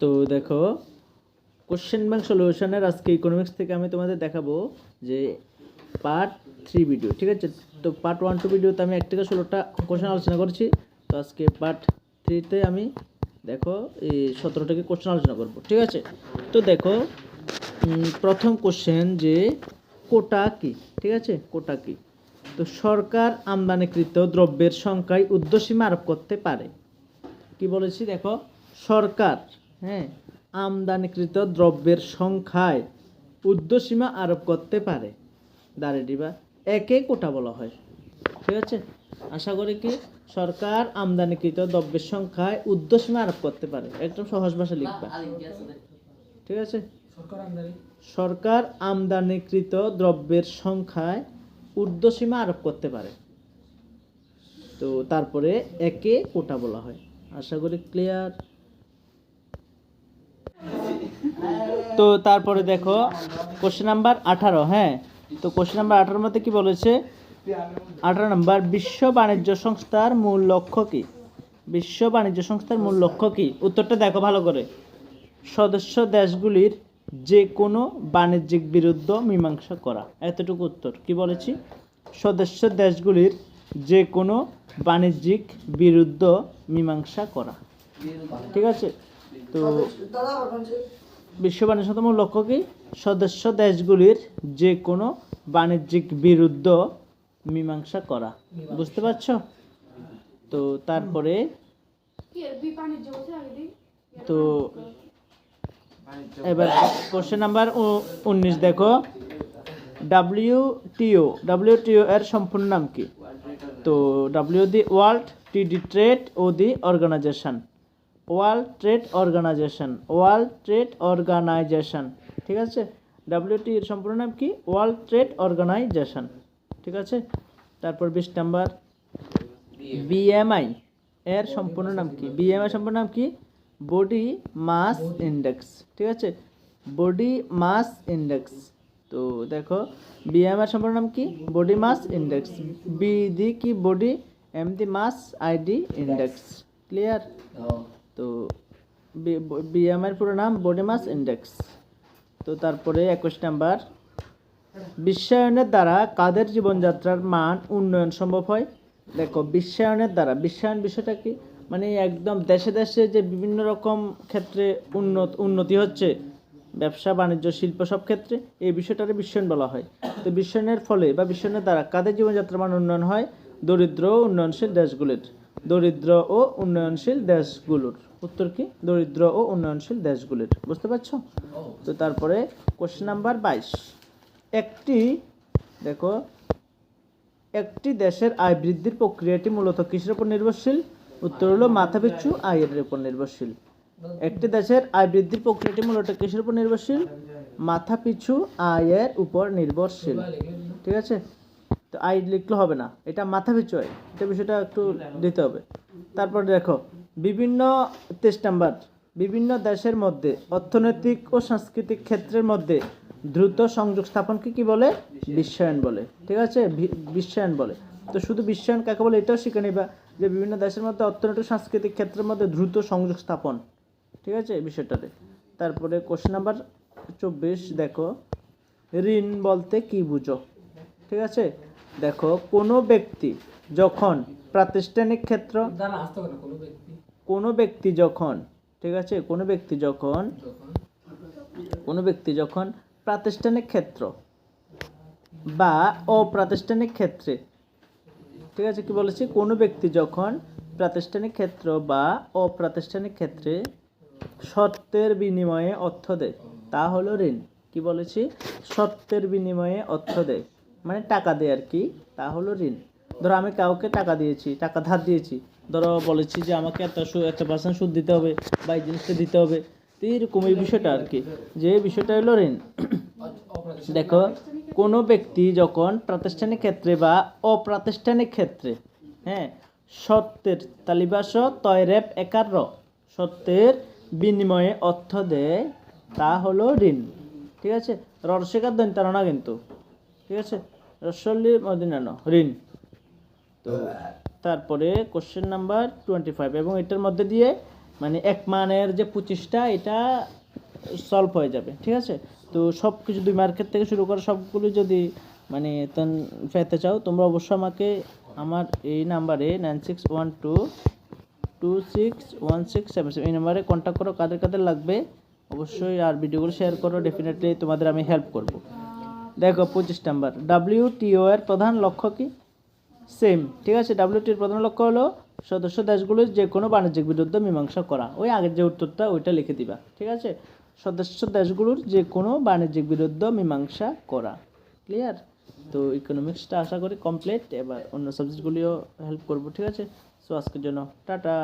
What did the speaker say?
তো দেখো question bank সলিউশনের আজকে ইকোনমিক্স থেকে আমি তোমাদের দেখাবো যে পার্ট থ্রি ভিডিও ঠিক আছে? তো পার্ট ওয়ান টু ভিডিওতে আমি এক থেকে ষোলোটা কোশ্চেন আলোচনা করছি। তো আজকে পার্ট থ্রিতে আমি দেখো, এই সতেরোটাকে কোশ্চেন আলোচনা করব, ঠিক আছে? তো দেখো প্রথম কোশ্চেন যে কোটা কি, ঠিক আছে? কোটা কি? তো সরকার আমদানিকৃত দ্রব্যের সংখ্যায় ঊর্ধ্বসীমা আরোপ করতে পারে। কি বলেছি? দেখো, সরকার হ্যাঁ আমদানিকৃত দ্রব্যের সংখ্যায় ঊর্ধ্বসীমা আরোপ করতে পারে। দাঁড়িয়ে বা একে কোটা বলা হয়। ঠিক আছে? আশা করি কি সরকার আমদানিকৃত দ্রব্যের সংখ্যায় ঊর্ধ্বসীমা আরোপ করতে পারে। একদম সহজ ভাষা লিখবা। ঠিক আছে? সরকার আমদানিকৃত দ্রব্যের সংখ্যায় ঊর্ধ্বসীমা আরোপ করতে পারে। তো তারপরে একে কোটা বলা হয়। আশা করি ক্লিয়ার তো তারপরে দেখো কোশ্চেন নাম্বার আঠারো হ্যাঁ? তো কোশ্চেন নাম্বার আঠারোর মধ্যে কি বলেছে? আঠারো নাম্বার বিশ্ব বাণিজ্য সংস্থার মূল লক্ষ্য কি? বিশ্ব বাণিজ্য সংস্থার মূল লক্ষ্য কি? উত্তরটা দেখো ভালো করে। সদস্য দেশগুলির যে কোনো বাণিজ্যিক বিরুদ্ধ মীমাংসা করা। এতটুকু উত্তর। কি বলেছি? সদস্য দেশগুলির যে কোনো বাণিজ্যিক বিরুদ্ধ মীমাংসা করা। ঠিক আছে? তো বিশ্ব বাণিজ্য সংস্থার মূল লক্ষ্য কি? সদস্য দেশগুলির যে কোনো বাণিজ্যিক বিরুদ্ধ মীমাংসা করা। বুঝতে পারছ? তো তারপরে তো এবার কোশ্চেন নাম্বার উনিশ দেখো। ডাব্লিউটিও ডাব্লিউটিও এর সম্পূর্ণ নাম কি? তো W the world T D trade O the organization world trade organization, world trade organization, ঠিক আছে? ডাব্লিউটি এর সম্পূর্ণ নাম কি? ওয়ার্ল্ড ট্রেড অর্গানাইজেশন, ঠিক আছে? তারপর বিশ নাম্বার বিএমআই এর সম্পূর্ণ নাম কি? বিএমআই সম্পূর্ণ নাম কি? বডি মাস ইন্ডেক্স ঠিক আছে? বডি মাস ইন্ডেক্স তো দেখো বিএমআই সম্পূর্ণ নাম কি? Body mass index B the কি? Body M the mass ID index clear তো বিএমআই এর পুরো নাম বডি মাস ইন্ডেক্স তো তারপরে একুশ নাম্বার। বিশ্বায়নের দ্বারা কাদের জীবনযাত্রার মান উন্নয়ন সম্ভব হয়? দেখো, বিশ্বায়নের দ্বারা। বিশ্বায়ন বিষয়টা কি? মানে একদম দেশে দেশে যে বিভিন্ন রকম ক্ষেত্রে উন্নত, উন্নতি হচ্ছে, ব্যবসা, বাণিজ্য, শিল্প সব ক্ষেত্রে, এই বিষয়টারে বিশ্বায়ন বলা হয়। তো বিশ্বায়নের ফলে বা বিশ্বায়নের দ্বারা কাদের জীবনযাত্রার মান উন্নয়ন হয়? দরিদ্র ও উন্নয়নশীল দেশগুলির। দরিদ্র ও উন্নয়নশীল দেশগুলোর। উত্তর কি? দরিদ্র ও উন্নয়নশীল দেশগুলির। বুঝতে পারছ? তো তারপরে কোশ্চেন নাম্বার বাইশ। একটি, দেখো, একটি দেশের আয় বৃদ্ধির প্রক্রিয়াটি মূলত কিসের উপর নির্ভরশীল? উত্তর হলো মাথাপিছু আয়ের উপর নির্ভরশীল। একটি দেশের আয় বৃদ্ধির প্রক্রিয়াটি মূলত কিসের উপর নির্ভরশীল? মাথাপিছু আয়ের উপর নির্ভরশীল। ঠিক আছে? তো আয় লিখলে হবে না। এটা মাথাপিছু আয়। এটা বিষয়টা একটু দিতে হবে। তারপর দেখো বিভিন্ন তেইশ নাম্বার বিভিন্ন দেশের মধ্যে, অর্থনৈতিক ও সাংস্কৃতিক ক্ষেত্রের মধ্যে দ্রুত সংযোগ স্থাপনকে কি বলে? বিশ্বায়ন বলে। ঠিক আছে? বিশ্বায়ন বলে। তো শুধু বিশ্বায়ন কাকে বলে? এটাও শিখে নিবা যে বিভিন্ন দেশের মধ্যে অর্থনৈতিক সাংস্কৃতিক ক্ষেত্রের মধ্যে দ্রুত সংযোগ স্থাপন। ঠিক আছে? বিষয়টাতে। তারপরে কোশ্চেন নাম্বার চব্বিশ, দেখো। ঋণ বলতে কি বুঝো? ঠিক আছে? দেখো, কোনো ব্যক্তি যখন প্রাতিষ্ঠানিক ক্ষেত্র কোনো ব্যক্তি যখন, ঠিক আছে? কোনো ব্যক্তি যখন, কোনো ব্যক্তি যখন প্রাতিষ্ঠানিক ক্ষেত্র বা অপ্রাতিষ্ঠানিক ক্ষেত্রে, ঠিক আছে কি বলেছি? কোনো ব্যক্তি যখন প্রাতিষ্ঠানিক ক্ষেত্র বা অপ্রাতিষ্ঠানিক ক্ষেত্রে সত্যের বিনিময়ে অর্থ দেয়, তা হলো ঋণ। কি বলেছি? সত্যের বিনিময়ে অর্থ দেয়। মানে টাকা দেয় আর কি, তা হলো ঋণ। ধরো আমি কাউকে টাকা দিয়েছি, টাকা ধার দিয়েছি ধরো বলেছি যে আমাকে এত এত পার্সেন্ট সুদ দিতে হবে বা এই জিনিসটা দিতে হবে, তো এরকম এই বিষয়টা আর কি। যে বিষয়টা হলো ঋণ দেখো, কোনো ব্যক্তি যখন প্রাতিষ্ঠানিক ক্ষেত্রে বা অপ্রাতিষ্ঠানিক ক্ষেত্রে হ্যাঁ সত্যের তালিবাস তয়রেপ একার, সত্যের বিনিময়ে অর্থ দেয়, তা হলো ঋণ। ঠিক আছে? রসিকার না কিন্তু। ঠিক আছে? রসল্লি মদিনানো ঋণ। তো তারপরে কোশ্চেন নাম্বার টোয়েন্টি ফাইভ এবং এটার মধ্যে দিয়ে মানে এক মানের যে পঁচিশটা, এটা সলভ হয়ে যাবে, ঠিক আছে? তো সব কিছু দুই মার্কেট থেকে শুরু করে সবগুলো যদি মানে পেতে চাও, তোমরা অবশ্যই আমাকে আমার এই নাম্বারে nine six one two two six one six seven seven এই নাম্বারে কন্ট্যাক্ট করো, কাদের কাদের লাগবে। অবশ্যই আর ভিডিওগুলো শেয়ার করো ডেফিনেটলি তোমাদের আমি হেল্প করব। দেখো পঁচিশ নাম্বার ডাব্লিউটিও এর প্রধান লক্ষ্য কি? সেম ঠিক আছে? ডাব্লিউটির প্রধান লক্ষ্য হলো সদস্য দেশগুলোর যে কোনো বাণিজ্যিক বিরুদ্ধ মীমাংসা করা। ওই আগের যে উত্তরটা, ওইটা লিখে দিবা, ঠিক আছে? সদস্য দেশগুলোর যে কোনো বাণিজ্যিক বিরুদ্ধ মীমাংসা করা। ক্লিয়ার তো ইকোনমিক্সটা আশা করি কমপ্লিট এবার অন্য সাবজেক্টগুলিও হেল্প করব, ঠিক আছে? সো আজকের জন্য টাটা।